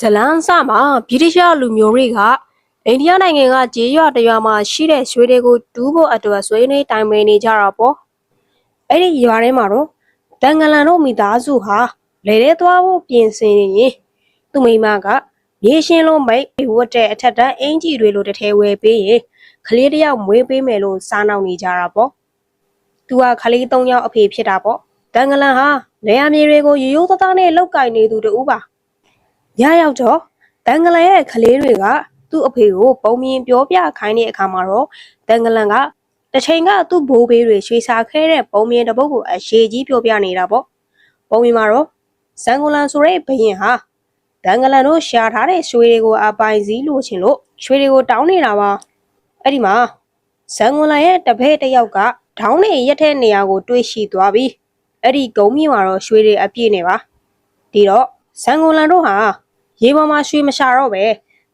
ဇလန်းစမှာဗြိတိရှလူမျိုးတွေကအိန္ဒိယနိုင်ငံကဂျေးရွာတစ်ရွာမှာရှိတဲ့ရွှေတွေကိုတူးဖို့အတွက်ဆွေးနွေးတိုင်ပင်နေကြတာပေါ့အဲ့ဒီရွာထဲမှာတော့တန်ငလန်တို့မိသားစုဟာလေထဲသွားဖို့ပြင်ဆင်နေရင်သူ့မိန်းမကရေရှင်းလုံးမိတ်ဝတ်တဲ့အထက်တန်းအင်ကြီးတွေလိုတစ်ထဲဝယ်ပေးရင်ကလေးတစ်ယောက်မွေးပေးမယ်လို့စားနောက်နေကြတာပေါ့သူကကလေး၃ယောက်အဖေဖြစ်တာပေါ့တန်ငလန်ဟာလေယာမြေတွေကိုရိုးရိုးသားသားနဲ့လောက်ကင်နေသူတူပါ ညရောက်တော့တန်ငလန်ရဲ့ကလေးတွေကသူ့အဖေကိုပုံမြင်ပြောပြခိုင်းတဲ့အခါမှာတော့တန်ငလန်ကတစ်ချိန်ကသူ့ဘိုးဘေးတွေရွှေစာခဲတဲ့ပုံမြင်တစ်ပုဒ်ကိုအရှိကြီးပြောပြနေတာပေါ့ပုံမြင်မှာတော့ဇန်ဂလန်ဆိုတဲ့ဘရင်ဟာတန်ငလန်တို့ရှာထားတဲ့ရွှေတွေကိုအပိုင်စည်းလို့ချင်လို့ရွှေတွေကိုတောင်းနေတာပါအဲ့ဒီမှာဇန်ဂလန်ရဲ့တပည့်တစ်ယောက်ကထောင်းနေရက်တဲ့နေရာကိုတွေးရှိသွားပြီးအဲ့ဒီဂုံမြင့်မှာတော့ရွှေတွေအပြည့်နေပါဒီတော့ဇန်ဂလန်တို့ဟာ ရေပေါ်မှာရွှေမရှာတော့ပဲ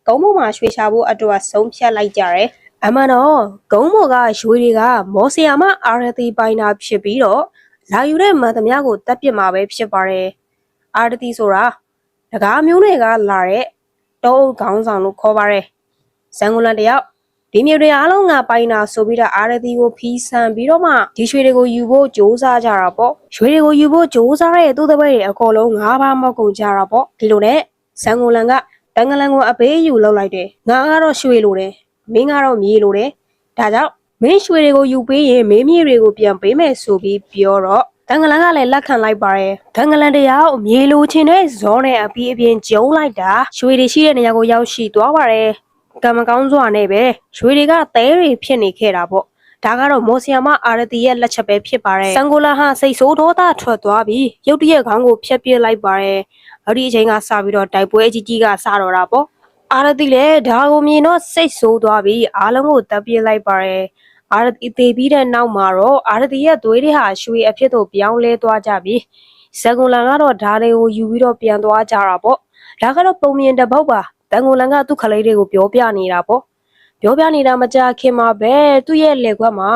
ကုန်းပေါ်မှာရွှေရှာဖို့အတွက်ဆုံးဖြတ်လိုက်ကြတယ်အမှန်တော့ဂုံးမော်ကရွှေတွေကမော်ဆီယာမ RT ပိုင်တာဖြစ်ပြီးတော့လာယူတဲ့မန်သမျှကိုတပ်ပစ်မှာပဲဖြစ်ပါတယ်။ RT ဆိုတာတကားမျိုးတွေကလာတဲ့တုံးခေါင်းဆောင်လို့ခေါ်ပါတယ်။ဇန်ဂူလန်တယောက်ဒီမျိုးတွေအားလုံးကပိုင်တာဆိုပြီးတော့ RT ကိုဖီးဆန်ပြီးတော့မှဒီရွှေတွေကိုယူဖို့ကြိုးစားကြတာပေါ့။ရွှေတွေကိုယူဖို့ကြိုးစားတဲ့သူ့တပည့်တွေအကုန်လုံး၅ပါးမောက်ကုန်ကြတာပေါ့။ဒီလိုနဲ့ ဇန်ကုန်လန်ကတန်ငလန်ကိုအပေးယူလောက်လိုက်တယ်ငါကတော့ရွှေလိုတယ်မင်းကတော့မြေလိုတယ်ဒါကြောင့်မင်းရွှေတွေကိုယူပေးရင်မင်းမြေတွေကိုပြန်ပေးမယ်ဆိုပြီးပြောတော့တန်ငလန်ကလည်းလက်ခံလိုက်ပါတယ်တန်ငလန်တရားကိုမြေလိုချင်တဲ့ဇောနဲ့အပြီးအပြင်ကျုံလိုက်တာရွှေတွေရှိတဲ့နေရာကိုရောက်ရှိသွားပါတယ်ကံမကောင်းစွာနဲ့ပဲရွှေတွေကသဲတွေဖြစ်နေခဲ့တာပေါ့ဒါကတော့မော်ဆီယာမအာရတီရဲ့လက်ချက်ပဲဖြစ်ပါတယ်။ဆန်ဂိုလာဟာစိတ်ဆိုးဒေါသထွက်သွားပြီးရုတ်တရက်ခေါင်းကိုဖျက်ပစ်လိုက်ပါတယ်။ အဲ့ဒီအချိန်ကစပြီးတော့တိုက်ပွဲအကြီးကြီးကစတော့တာပေါ့။အာရတီလည်းဒါကိုမြင်တော့စိတ်ဆိုးသွားပြီးအားလုံးကိုတပ်ပစ်လိုက်ပါတယ်။အာရတီတေးပြီးတဲ့နောက်မှာတော့အာရတီရဲ့သွေးတွေဟာရွှေအဖြစ်သို့ပြောင်းလဲသွားကြပြီးဆန်ဂိုလာကတော့ဓာတွေကိုယူပြီးတော့ပြန်သွားကြတာပေါ့။ဒါကတော့ပုံမြင်တစ်ပုတ်ပါ။တန်ဂိုလန်ကသူ့ခလေးတွေကိုပြောပြနေတာပေါ့။ပြောပြနေတာမကြခင်မှာပဲသူ့ရဲ့လက်ခွက်မှာ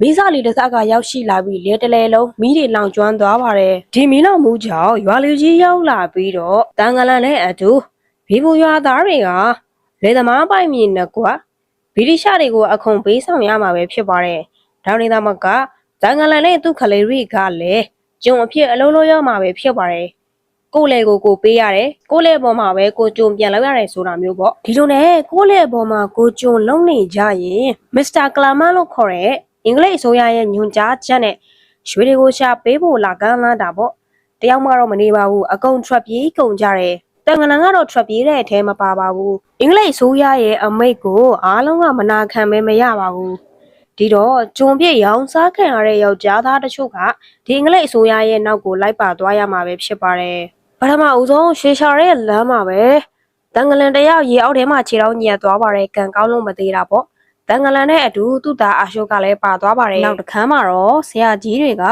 မီးစာလီတစ်စက်ကရောက်ရှိလာပြီးလေတလဲလုံးမီးတွေလောင်ကျွမ်းသွားပါတယ်ဒီမီးလောင်မှုကြောင့်ရွာလူကြီးရောက်လာပြီးတော့တန်ကလန်နဲ့အတူဘီဘူရွာသားတွေကလေသမားပိုင်မြင်နဲ့ကွာဗြိတိရှတွေကိုအခုံပေးဆောင်ရမှာပဲဖြစ်ပါတယ်ဒေါင်းနေသားမကတန်ကလန်နဲ့သူ့ခလေးတွေကလည်းကျုံအဖြစ်အလုံးလုံးရောက်မှာပဲဖြစ်ပါတယ်ကိုယ့်လေကိုကိုပေးရတယ်ကိုယ့်လေပေါ်မှာပဲကိုကြုံပြန်လောက်ရတယ်ဆိုတာမျိုးပေါ့ဒီလိုနဲ့ကိုယ့်လေပေါ်မှာကိုကြုံလုံးနေကြရင်မစ္စတာကလာမန်လို့ခေါ်တဲ့ အင်္ဂလိပ်အစိုးရရဲ့ညွှန်ကြားချက်နဲ့ရွှေတွေကိုရှာပေးဖို့လာကမ်းလာတာပေါ့တယောက်မှတော့မနေပါဘူးအကုန်ထွက်ပြေးကုန်ကြတယ်တန်ငလန်ကတော့ထွက်ပြေးတဲ့အထဲမပါပါဘူးအင်္ဂလိပ်အစိုးရရဲ့အမိတ်ကိုအားလုံးကမနာခံပဲမရပါဘူးဒီတော့ဂျုံပြည့်ရောင်စားခံရတဲ့ယောက်ျားသားတချို့ကဒီအင်္ဂလိပ်အစိုးရရဲ့နောက်ကိုလိုက်ပါသွားရမှာပဲဖြစ်ပါတယ်ပထမဦးဆုံးရွှေရှာတဲ့လမ်းမှာပဲတန်ငလန်တယောက်ရေအောက်ထဲမှာခြေထောက်ညက်သွားပါတယ်ကံကောင်းလို့မသေးတာပေါ့ တန်ငလန်နဲ့အတူသူ့သားအာရှုကလည်းပါသွားပါတယ်နောက်တစ်ခန်းမှာတော့ဆရာကြီးတွေက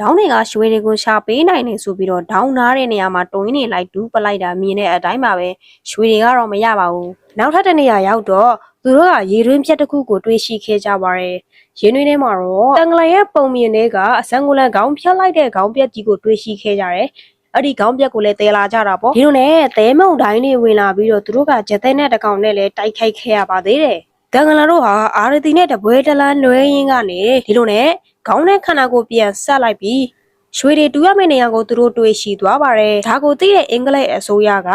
ဒေါင်းတွေကရွှေတွေကိုရှာပေးနိုင်နေဆိုပြီးတော့ဒေါင်းနားတဲ့နေရာမှာတွင်းနေလိုက်တူးပလိုက်တာမြင်တဲ့အတိုင်းပါပဲရွှေတွေကတော့မရပါဘူးနောက်ထပ်တစ်နေရာရောက်တော့သူတို့ကရေတွင်းပြက်တစ်ခုကိုတွေးရှိခဲ့ကြပါတယ်ရင်းနှီးထဲမှာတော့တန်ငလန်ရဲ့ပုံမြင်တွေကအစံကိုလန်ခေါင်းဖြတ်လိုက်တဲ့ခေါင်းပြက်ကြီးကိုတွေးရှိခဲ့ကြတယ်အဲ့ဒီခေါင်းပြက်ကိုလည်းတဲလာကြတာပေါ့ဒီလိုနဲ့တဲမုံတိုင်းတွေဝင်လာပြီးတော့သူတို့ကဂျက်တဲ့နဲ့တကောင်နဲ့လည်းတိုက်ခိုက်ခဲ့ရပါသေးတယ် တန်ဂလာတို့ဟာအာရတီနဲ့တပွဲတလန်းလွဲရင်းကနေဒီလိုနဲ့ခေါင်းနဲ့ခန္ဓာကိုယ်ပြန်ဆက်လိုက်ပြီးရွှေတွေတူရမယ့်နေရာကိုသူတို့တွေ့ရှိသွားပါတယ်ဒါကိုသိတဲ့အင်္ဂလိပ်အစိုးရက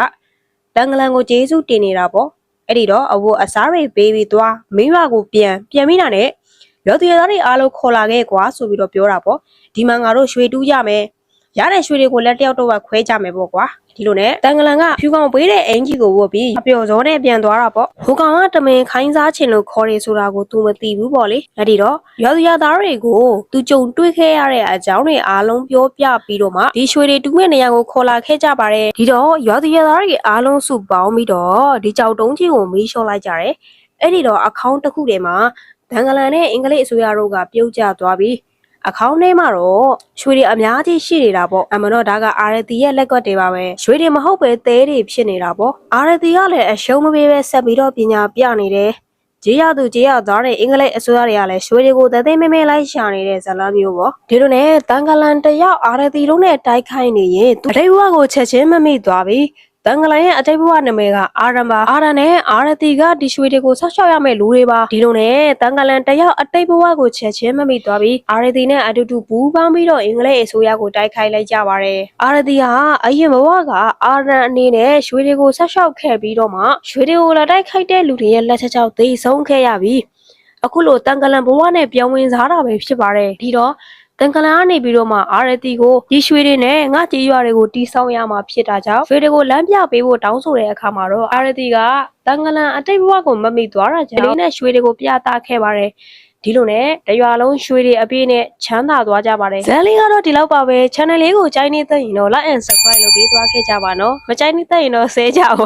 တန်ဂလန်ကိုကျေးဇူးတင်နေတာပေါ့အဲ့ဒီတော့အဝတ်အစားတွေပေးပြီးသွားမိမကိုပြန်ပြန်ပြီးတာနဲ့ရောသူရသားတွေအားလုံးခေါ်လာခဲ့ကွာဆိုပြီးတော့ပြောတာပေါ့ဒီမှာငါတို့ရွှေတူးကြမယ် ရတဲ့ရွှေတွေကိုလက်တယောက်တော့ခွဲကြမယ်ပေါ့ကွာဒီလိုနဲ့တန်ဂလန်ကဖြူကောင်ပေးတဲ့အင်ကြီးကိုဝတ်ပြီးအပျော်စောနဲ့ပြန်သွားတာပေါ့ဟိုကောင်ကတမင်ခိုင်းစားချင်လို့ခေါ်တယ်ဆိုတာကို तू မသိဘူးပေါ့လေအဲ့ဒီတော့ရောသူရသားတွေကို तू ကြုံတွေ့ခဲ့ရတဲ့အကြောင်းတွေအားလုံးပြောပြပြီးတော့မှဒီရွှေတွေတူးမဲ့နေရာကိုခေါ်လာခဲ့ကြပါတယ်ဒီတော့ရောသူရသားတွေအားလုံးစုပေါင်းပြီးတော့ဒီကြောက်တုံးကြီးကိုမီးရှို့လိုက်ကြတယ်အဲ့ဒီတော့အကောင့်တစ်ခုထဲမှာဒန်ဂလန်နဲ့အင်္ဂလိပ်အစိုးရတို့ကပြုတ်ကျသွားပြီး အခေါင်းထဲမှာတော့ရွှေတွေအများကြီးရှိနေတာပေါ့အမှန်တော့ဒါက RT ရဲ့လက်ကွက်တွေပါပဲရွှေတွေမဟုတ်ပဲသဲတွေဖြစ်နေတာပေါ့ RT ကလည်းအရှုံးမပေးပဲဆက်ပြီးတော့ပညာပြနေတယ်ကြေးရသူကြေးရသားတဲ့အင်္ဂလိပ်အစိုးရတွေကလည်းရွှေတွေကိုသသိမဲမဲလိုက်ရှာနေတဲ့ဇာတ်လမ်းမျိုးပေါ့ဒီလိုနဲ့တန်ကလန်တယောက် RT တို့နဲ့တိုက်ခိုက်နေရင်သူအထိတ်ဝါကိုချက်ချင်းမမိသွားပြီ တန်ကလန်ရဲ့အတိတ်ဘဝနာမည်ကအာရန်ပါအာရန်နဲ့အာရတီကဒီရွှေတွေကိုဆောက်ရှောက်ရမယ့်လူတွေပါဒီလိုနဲ့တန်ကလန်တယောက်အတိတ်ဘဝကိုချက်ချင်းမမိသွားပြီးအာရတီနဲ့အတူတူဘူးပန်းပြီးတော့အင်္ဂလိပ်အစိုးရကိုတိုက်ခိုက်လိုက်ကြပါတယ်အာရတီဟာအရင်ဘဝကအာရန်အနေနဲ့ရွှေတွေကိုဆောက်ရှောက်ခဲ့ပြီးတော့မှရွှေတွေကိုလာတိုက်ခိုက်တဲ့လူတွေရဲ့လက်ချက်ကြောင့်သေဆုံးခဲ့ရပြီးအခုလိုတန်ကလန်ဘဝနဲ့ပြောင်းဝင်စားတာပဲဖြစ်ပါတယ်ဒီတော့ တန်ကလန်ကနေပြီးတော့မှအာရတီကိုဒီရွှေတွေနဲ့ငါကြေးရွာတွေကိုတီးဆောင်ရမှာဖြစ်တာကြောင့်ရွှေတွေကိုလမ်းပြပေးဖို့တောင်းဆိုတဲ့အခါမှာတော့အာရတီကတန်ကလန်အတိတ်ဘဝကိုမမိသွားတာကြောင့်ဒီနဲ့ရွှေတွေကိုပြသခဲ့ပါတယ်ဒီလိုနဲ့တရွာလုံးရွှေတွေအပြည့်နဲ့ချမ်းသာသွားကြပါတယ်ဇန်လေးကတော့ဒီလောက်ပါပဲ channel လေးကိုကြိုင်းနေသက်ရင်တော့ like and subscribe လုပ်ပေးသွားခဲ့ကြပါနော်မကြိုင်းနေသက်ရင်တော့ဆဲကြပါ